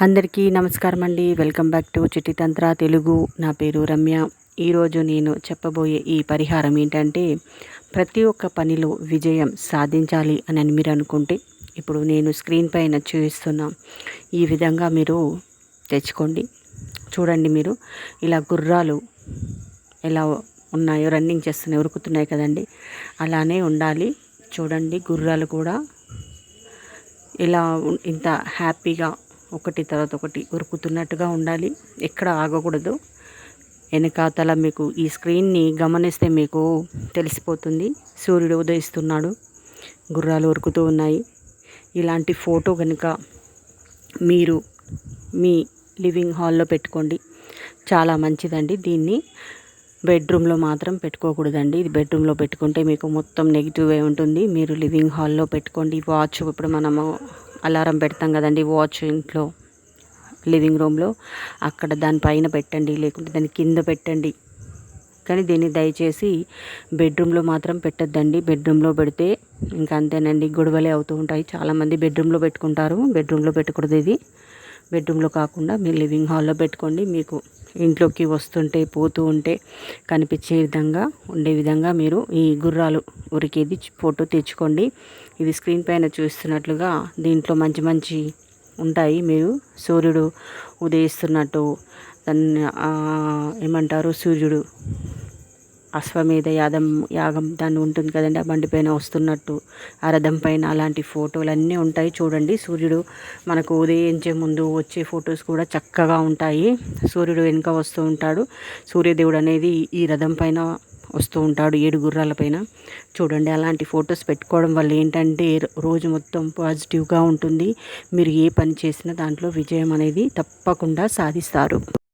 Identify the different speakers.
Speaker 1: అందరికీ నమస్కారం అండి. Welcome back to Chittitantra Telugu. నా పేరు రమ్య. ఈరోజు నేను చెప్పబోయే ఈ పరిహారం ఏంటంటే ప్రతి ఒక్క పనిలో విజయం సాధించాలి అని మీరు అనుకుంటే ఇప్పుడు నేను స్క్రీన్ పైన చూపిస్తున్నా ఈ విధంగా మీరు తెచ్చుకోండి. చూడండి మీరు ఇలా గుర్రాలు ఎలా ఉన్నాయో రన్నింగ్ చేస్తున్నాయి ఉరుకుతున్నాయి కదండి. అలానే ఉండాలి. చూడండి గుర్రాలు కూడా ఇలా ఇంత హ్యాపీగా ఒకటి తర్వాత ఒకటి ఉరుకుతున్నట్టుగా ఉండాలి. ఎక్కడ ఆగకూడదు. వెనకాతల మీకు ఈ స్క్రీన్ని గమనిస్తే మీకు తెలిసిపోతుంది. సూర్యుడు ఉదయిస్తున్నాడు. గుర్రాలు ఉరుకుతూ ఉన్నాయి. ఇలాంటి ఫోటో కనుక మీరు మీ లివింగ్ హాల్లో పెట్టుకోండి. చాలా మంచిదండి. దీన్ని బెడ్రూమ్లో మాత్రం పెట్టుకోకూడదండి. ఇది బెడ్రూమ్లో పెట్టుకుంటే మీకు మొత్తం నెగిటివ్ ఉంటుంది. మీరు లివింగ్ హాల్లో పెట్టుకోండి. వాచ్ ఇప్పుడు మనము అలారం పెడతాం కదండి వాచ్ ఇంట్లో లివింగ్ రూమ్లో. అక్కడ దానిపైన పెట్టండి లేకుంటే దాని కింద పెట్టండి. కానీ దీన్ని దయచేసి బెడ్రూమ్లో మాత్రం పెట్టద్దండి. బెడ్రూమ్లో పెడితే ఇంకా అంతేనండి గొడవలే అవుతూ ఉంటాయి. చాలామంది బెడ్రూమ్లో పెట్టుకుంటారు బెడ్రూమ్లో పెట్టకూడదు ఇది. బెడ్రూమ్లో కాకుండా మీరు లివింగ్ హాల్లో పెట్టుకోండి. మీకు ఇంట్లోకి వస్తుంటే పోతూ ఉంటే కనిపించే విధంగా ఉండే విధంగా మీరు ఈ గుర్రాలు ఉరికేది ఫోటో తెచ్చుకోండి. ఇది స్క్రీన్ పైన చూస్తున్నట్లుగా దీంట్లో మంచి మంచి ఉంటాయి. మీరు సూర్యుడు ఉదయిస్తున్నట్టు దాన్ని ఏమంటారు? సూర్యుడు అశ్వమేధ యాదం యాగం దాన్ని ఉంటుంది కదండి ఆ బండి పైన వస్తున్నట్టు ఆ రథం పైన అలాంటి ఫోటోలు అన్నీ ఉంటాయి చూడండి. సూర్యుడు మనకు ఉదయించే ముందు వచ్చే ఫొటోస్ కూడా చక్కగా ఉంటాయి. సూర్యుడు వెనుక వస్తూ ఉంటాడు. సూర్యదేవుడు అనేది ఈ రథం పైన వస్తూ ఉంటాడు ఏడు గుర్రాల పైన. చూడండి అలాంటి ఫొటోస్ పెట్టుకోవడం వల్ల ఏంటంటే రోజు మొత్తం పాజిటివ్గా ఉంటుంది. మీరు ఏ పని చేసినా దాంట్లో విజయం అనేది తప్పకుండా సాధిస్తారు.